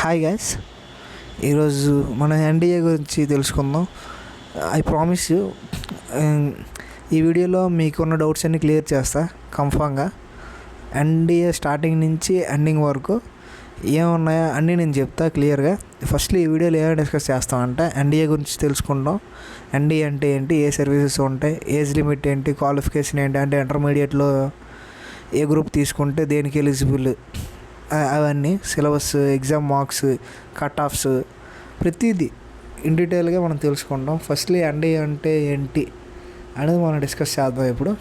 Hi gas ఈరోజు మన NDA గురించి తెలుసుకుందాం. ఐ ప్రామిస్ um, ఈ వీడియోలో మీకున్న డౌట్స్ అన్ని క్లియర్ చేస్తా కన్ఫామ్గా ఎన్డీఏ స్టార్టింగ్ నుంచి ఎండింగ్ వరకు ఏమున్నాయో అన్నీ నేను చెప్తా క్లియర్గా ఫస్ట్లీ ఈ వీడియోలో ఏమైనా డిస్కస్ చేస్తామంటే ఎన్డీఏ గురించి తెలుసుకుంటాం ఎన్డీఏ అంటే ఏంటి? ఏ సర్వీసెస్ ఉంటాయి? ఏజ్ లిమిట్ ఏంటి? క్వాలిఫికేషన్ ఏంటి? అంటే ఇంటర్మీడియట్లో ఏ గ్రూప్ తీసుకుంటే దేనికి ఎలిజిబుల్ అవన్నీ syllabus exam marks cut offs ప్రతిదీ ఇన్ డీటెయిల్గా మనం తెలుసుకుంటాం. ఫస్ట్లీ ఎన్డీఏ అంటే ఏంటి అనేది మనం డిస్కస్ చేద్దాం ఇప్పుడు.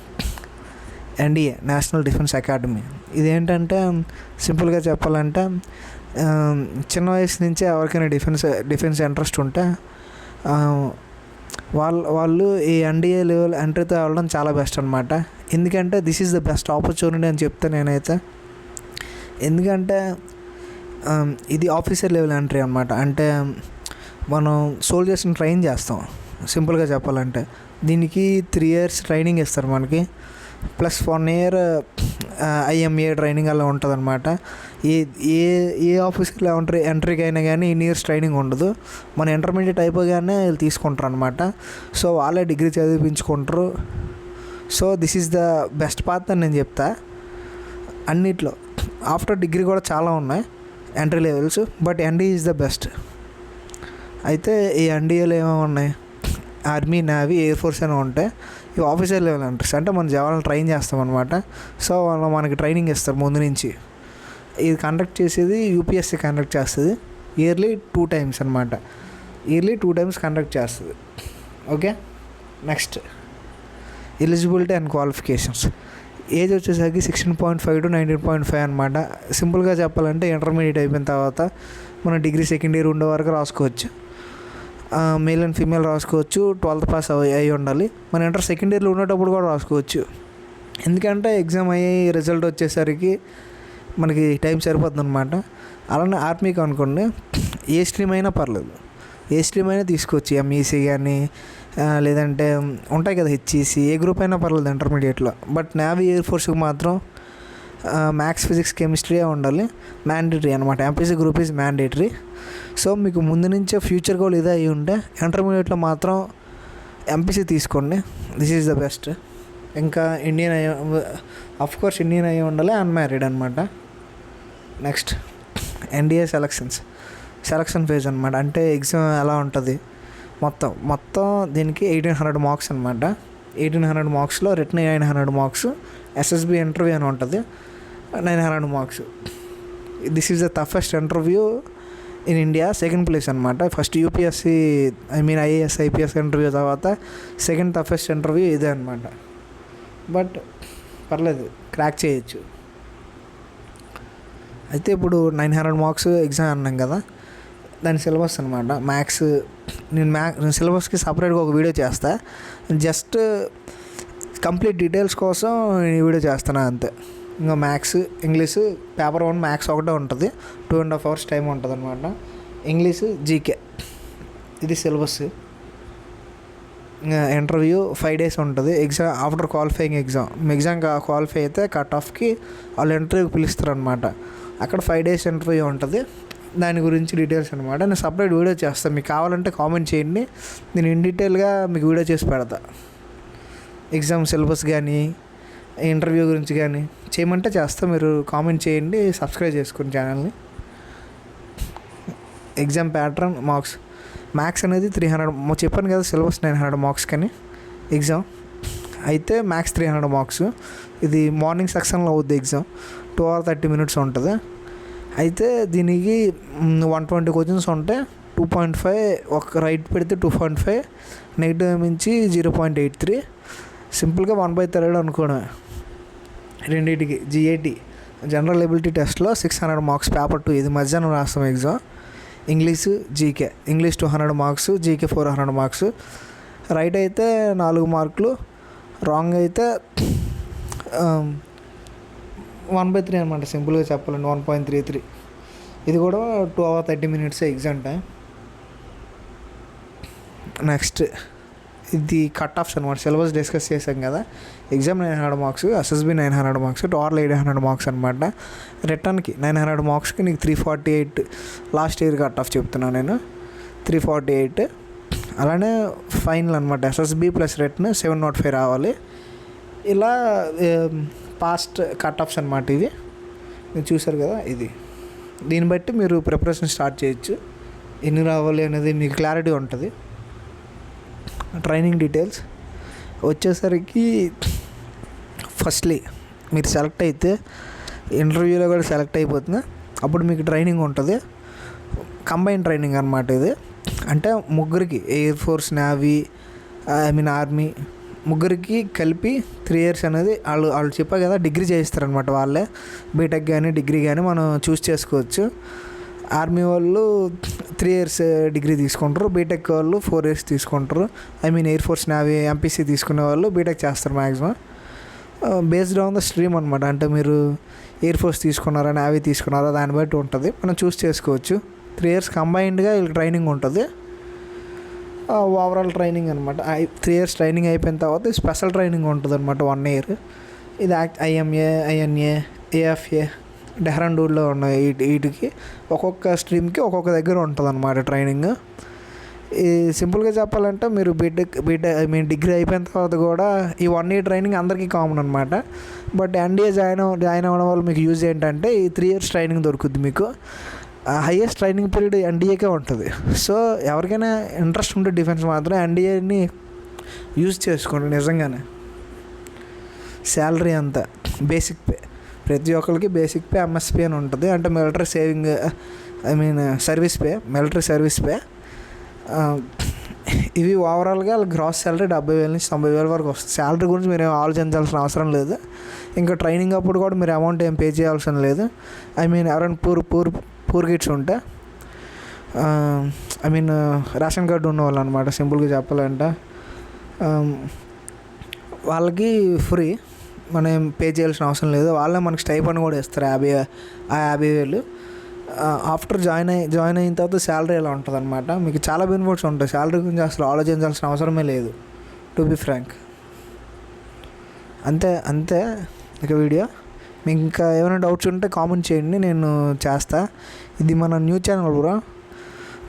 NDA national defence academy. ఇదేంటంటే సింపుల్గా చెప్పాలంటే చిన్న వయసు నుంచే ఎవరికైనా డిఫెన్స్ డిఫెన్స్ ఇంట్రెస్ట్ ఉంటే వాళ్ళ వాళ్ళు వాళ్ళు ఈ ఎన్డీఏ లెవెల్ ఎంట్రీతో వెళ్ళడం చాలా బెస్ట్ అనమాట ఎందుకంటే this is the best opportunity అని చెప్తే నేనైతే ఎందుకంటే ఇది ఆఫీసర్ లెవెల్ ఎంట్రీ అనమాట అంటే మనం సోల్జర్స్ని ట్రైన్ చేస్తాం. సింపుల్గా చెప్పాలంటే. దీనికి త్రీ ఇయర్స్ ట్రైనింగ్ ఇస్తారు మనకి. Plus one year IMA training అలా ఉంటుంది అనమాట ఏ ఏ ఏ ఆఫీసర్లో ఎంట్రీ ఎంట్రీకి అయినా కానీ ఇన్ని ఇయర్స్ ట్రైనింగ్ ఉండదు. మన ఇంటర్మీడియట్ అయిపోగానే వీళ్ళు తీసుకుంటారు అనమాట సో వాళ్ళే degree చదివించుకుంటారు. So this is the best path అని నేను చెప్తా. అన్నిట్లో. ఆఫ్టర్ డిగ్రీ కూడా చాలా ఉన్నాయి entry levels but NDA is the best అయితే ఈ ఎన్డీఏలో ఏమేమి ఉన్నాయి? ఆర్మీ నేవీ ఎయిర్ ఫోర్స్ అని ఉంటాయి ఇవి ఆఫీసర్ లెవెల్ ఎంట్రీస్ అంటే మన జవాన్లు ట్రైన్ చేస్తాం అనమాట సో వాళ్ళు మనకి ట్రైనింగ్ ఇస్తారు ముందు నుంచి. ఇది కండక్ట్ చేసేది యూపీఎస్సీ కండక్ట్ చేస్తుంది. ఇయర్లీ టూ టైమ్స్ అనమాట ఇయర్లీ టూ టైమ్స్ కండక్ట్ చేస్తుంది. Okay next eligibility and qualifications age వచ్చేసరికి sixteen point five to nineteen point five అనమాట సింపుల్గా చెప్పాలంటే ఇంటర్మీడియట్ అయిపోయిన తర్వాత మనం డిగ్రీ సెకండ్ ఇయర్ ఉండే వరకు రాసుకోవచ్చు. మేల్ అండ్ ఫీమేల్ రాసుకోవచ్చు. ట్వెల్త్ పాస్ అయి ఉండాలి. మన ఇంటర్ సెకండ్ ఇయర్లో ఉండేటప్పుడు కూడా రాసుకోవచ్చు. ఎందుకంటే ఎగ్జామ్ అయ్యి రిజల్ట్ వచ్చేసరికి మనకి టైం సరిపోతుంది అనమాట అలానే ఆర్మీకి అనుకోండి ఏ స్ట్రీమ్ అయినా పర్లేదు. ఏ స్ట్రీమ్ అయినా తీసుకోవచ్చు. ఎంఈసీ కానీ లేదంటే ఉంటాయి కదా హెచ్ఈసీ ఏ గ్రూప్ అయినా పర్లేదు ఇంటర్మీడియట్లో. బట్ నావీ ఎయిర్ ఫోర్స్కి మాత్రం మ్యాథ్స్ ఫిజిక్స్ కెమిస్ట్రీయే ఉండాలి. మ్యాండేటరీ అనమాట MPC group is mandatory so మీకు ముందు నుంచే ఫ్యూచర్ గోల్ ఇదే అయి ఉంటే ఇంటర్మీడియట్లో మాత్రం ఎంపీసీ తీసుకోండి. దిస్ ఈజ్ ద బెస్ట్ ఇంకా ఇండియన్ అయ్యి అఫ్కోర్స్ ఇండియన్ అయ్యి ఉండాలి. అన్మ్యారీడ్ అనమాట next NDA selections selection phase అనమాట అంటే ఎగ్జామ్ ఎలా ఉంటుంది? మొత్తం మొత్తం దీనికి ఎయిటీన్ హండ్రెడ్ మార్క్స్ అనమాట eighteen hundred మార్క్స్లో written nine hundred marks SSB interview అని ఉంటుంది. Nine hundred marks this is the toughest interview in India second place అనమాట first UPSC I mean IAS IPS interview తర్వాత సెకండ్ టఫెస్ట్ ఇంటర్వ్యూ ఇదే అనమాట but పర్లేదు crack చేయొచ్చు. అయితే ఇప్పుడు నైన్ హండ్రెడ్ మార్క్స్ ఎగ్జామ్ అన్నాం కదా. దాని సిలబస్ అనమాట మ్యాథ్స్ నేను మ్యాథ్ నేను సిలబస్కి సపరేట్గా ఒక వీడియో చేస్తా. జస్ట్ కంప్లీట్ డీటెయిల్స్ కోసం నేను ఈ వీడియో చేస్తాను అంతే. ఇంకా maths English paper one maths ఒకటే ఉంటుంది. Two and half hours time ఉంటుంది అనమాట ఇంగ్లీష్ జీకే ఇది సిలబస్. ఇంటర్వ్యూ ఫైవ్ డేస్ ఉంటుంది. Exam after qualifying exam exam qualify అయితే కట్ ఆఫ్కి వాళ్ళు ఇంటర్వ్యూకి పిలుస్తారు అనమాట అక్కడ ఫైవ్ డేస్ ఇంటర్వ్యూ ఉంటుంది. దాని గురించి డీటెయిల్స్ అనమాట నేను సపరేట్ వీడియో చేస్తాను. మీకు కావాలంటే కామెంట్ చేయండి. నేను ఇన్ డీటెయిల్గా మీకు వీడియో చేసి పెడతా. ఎగ్జామ్ సిలబస్ కానీ ఇంటర్వ్యూ గురించి కానీ చేయమంటే చేస్తా. మీరు కామెంట్ చేయండి. సబ్స్క్రైబ్ చేసుకోండి ఛానల్ని. Exam pattern marks. మ్యాథ్స్ అనేది త్రీ హండ్రెడ్ చెప్పాను కదా సిలబస్ నైన్ హండ్రెడ్ మార్క్స్ కానీ. ఎగ్జామ్. అయితే మ్యాథ్స్ త్రీ హండ్రెడ్ మార్క్స్. ఇది మార్నింగ్ సెక్షన్లో అవుద్ది exam. Two hour thirty minutes ఉంటుంది. అయితే దీనికి వన్ ట్వంటీ క్వశ్చన్స్ ఉంటాయి టూ పాయింట్ ఫైవ్ ఒక రైట్ పెడితే టూ పాయింట్ ఫైవ్ నెగిటివ్ మించి జీరో పాయింట్ ఎయిట్ త్రీ. సింపుల్గా వన్ బై థర్డ్ అనుకోవడమే రెండింటికి జిఏటి జనరల్ ఎబిలిటీ టెస్ట్లో six hundred marks paper two ఇది మధ్యాహ్నం రాస్తాం exam English GK English two hundred marks GK four hundred marks right అయితే నాలుగు మార్కులు. రాంగ్ అయితే వన్ బై త్రీ అనమాట సింపుల్గా చెప్పాలండి వన్ పాయింట్ త్రీ త్రీ. ఇది కూడా two hour thirty minutes exam time next ఇది కట్ ఆఫ్స్ అనమాట సిలబస్ డిస్కస్ చేసాం కదా. Exam nine hundred marks SSB nine hundred marks total eight hundred marks అనమాట రిటర్న్కి నైన్ హండ్రెడ్ మార్క్స్కి నీకు three forty eight last year cut off చెప్తున్నాను నేను. Three forty eight. అలానే ఫైనల్ అనమాట SSB plus written seven naught five రావాలి. ఇలా పాస్ట్ కట్ ఆఫ్స్ అనమాట ఇవి. మీరు చూసారు కదా ఇది. దీన్ని బట్టి మీరు ప్రిపరేషన్ స్టార్ట్ చేయొచ్చు. ఎన్ని రావాలి అనేది మీకు క్లారిటీ ఉంటుంది. ట్రైనింగ్ డీటెయిల్స్ వచ్చేసరికి ఫస్ట్లీ మీరు సెలెక్ట్ అయితే ఇంటర్వ్యూలో కూడా సెలెక్ట్ అయిపోతుంది. అప్పుడు మీకు ట్రైనింగ్ ఉంటుంది. కంబైన్ ట్రైనింగ్ అనమాట ఇది. అంటే ముగ్గురికి air force navy I mean army ముగ్గురికి కలిపి త్రీ ఇయర్స్ అనేది వాళ్ళు వాళ్ళు చెప్పారు కదా డిగ్రీ చేయిస్తారనమాట వాళ్ళే. బీటెక్ కానీ డిగ్రీ కానీ మనం చూస్ చేసుకోవచ్చు. ఆర్మీ వాళ్ళు త్రీ ఇయర్స్ డిగ్రీ తీసుకుంటారు. బీటెక్ వాళ్ళు ఫోర్ ఇయర్స్ తీసుకుంటారు. I mean air force navy MPC తీసుకునే వాళ్ళు బీటెక్ చేస్తారు maximum based on the stream అనమాట అంటే మీరు ఎయిర్ ఫోర్స్ తీసుకున్నారా నావీ తీసుకున్నారా దాన్ని బట్టి ఉంటుంది. మనం చూస్ చేసుకోవచ్చు. త్రీ ఇయర్స్ కంబైన్డ్గా వీళ్ళకి ట్రైనింగ్ ఉంటుంది. ఓవరాల్ ట్రైనింగ్ అనమాట త్రీ ఇయర్స్ ట్రైనింగ్ అయిపోయిన తర్వాత స్పెషల్ ట్రైనింగ్ ఉంటుంది అనమాట వన్ ఇయర్ ఇది యాక్ట్ ఐఎంఏ ఐఎన్ఏ ఏఎఫ్ఏ డెహ్రాండూన్లో ఉన్నాయి వీటికి ఒక్కొక్క స్ట్రీమ్కి ఒక్కొక్క దగ్గర ఉంటుంది అనమాట ట్రైనింగ్ ఈ సింపుల్గా చెప్పాలంటే మీరు BTech BTech I mean degree అయిపోయిన తర్వాత కూడా ఈ వన్ ఇయర్ ట్రైనింగ్ అందరికీ కామన్ అనమాట బట్ ఎన్డీఏ జాయిన్ జాయిన్ అవ్వడం వల్ల మీకు యూజ్ ఏంటంటే ఈ త్రీ ఇయర్స్ ట్రైనింగ్ దొరుకుద్ది మీకు. హైయెస్ట్ ట్రైనింగ్ పీరియడ్ ఎన్డీఏకే ఉంటుంది. సో ఎవరికైనా ఇంట్రెస్ట్ ఉంటే డిఫెన్స్ మాత్రం ఎన్డీఏని యూజ్ చేసుకోండి నిజంగానే. శాలరీ అంతా బేసిక్ పే ప్రతి ఒక్కరికి బేసిక్ పే ఎంఎస్పీ అని ఉంటుంది. అంటే military saving I mean service pay military service pay ఇవి ఓవరాల్గా గ్రాస్ శాలరీ డెబ్బై వేల నుంచి తొంభై వేల వరకు వస్తుంది. శాలరీ గురించి మీరు ఏం ఆలోచించాల్సిన అవసరం లేదు. ఇంకా ట్రైనింగ్ అప్పుడు కూడా మీరు అమౌంట్ ఏం పే చేయాల్సిన లేదు. ఐ మీన్ ఎవరైనా పూర్ పూర్ పూర్ కిడ్స్ ఉంటే. ఐ మీన్ రేషన్ కార్డు ఉన్నవాళ్ళు అనమాట సింపుల్గా చెప్పాలంటే. వాళ్ళకి ఫ్రీ. మనం ఏం పే చేయాల్సిన అవసరం లేదు. వాళ్ళే మనకి స్టైపండ్ కూడా ఇస్తారు యాభై ఆ యాభై వేలు. ఆఫ్టర్ జాయిన్ అయ్యి జాయిన్ అయిన తర్వాత శాలరీ ఎలా ఉంటుంది అనమాట మీకు చాలా బెనిఫిట్స్ ఉంటాయి. శాలరీ గురించి అసలు ఆలోచించాల్సిన అవసరమే లేదు. To be frank. అంతే అంతే. ఇక వీడియో. మీకు ఇంకా ఏమైనా డౌట్స్ ఉంటే కామెంట్ చేయండి నేను చేస్తా. ఇది మన new channel bro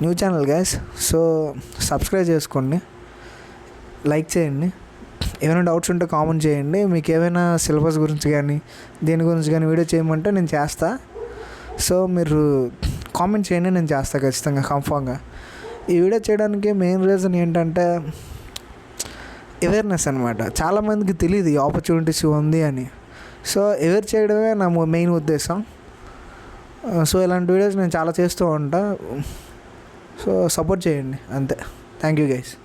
new channel guys so subscribe చేసుకోండి. లైక్ చేయండి. ఏమైనా డౌట్స్ ఉంటే కామెంట్ చేయండి. మీకు ఏమైనా సిలబస్ గురించి కానీ దేని గురించి కానీ వీడియో చేయమంటే నేను చేస్తా. సో మీరు కామెంట్ చేయండి నేను చేస్తా ఖచ్చితంగా కన్ఫామ్గా ఈ వీడియో చేయడానికి మెయిన్ రీజన్ ఏంటంటే అవేర్నెస్ అనమాట చాలామందికి తెలియదు ఈ ఆపర్చునిటీస్ ఉంది అని. సో ఎవరు చేయడమే నా మెయిన్ ఉద్దేశం. సో ఇలాంటి వీడియోస్ నేను చాలా చేస్తూ ఉంటా. సో సపోర్ట్ చేయండి అంతే. Thank you guys.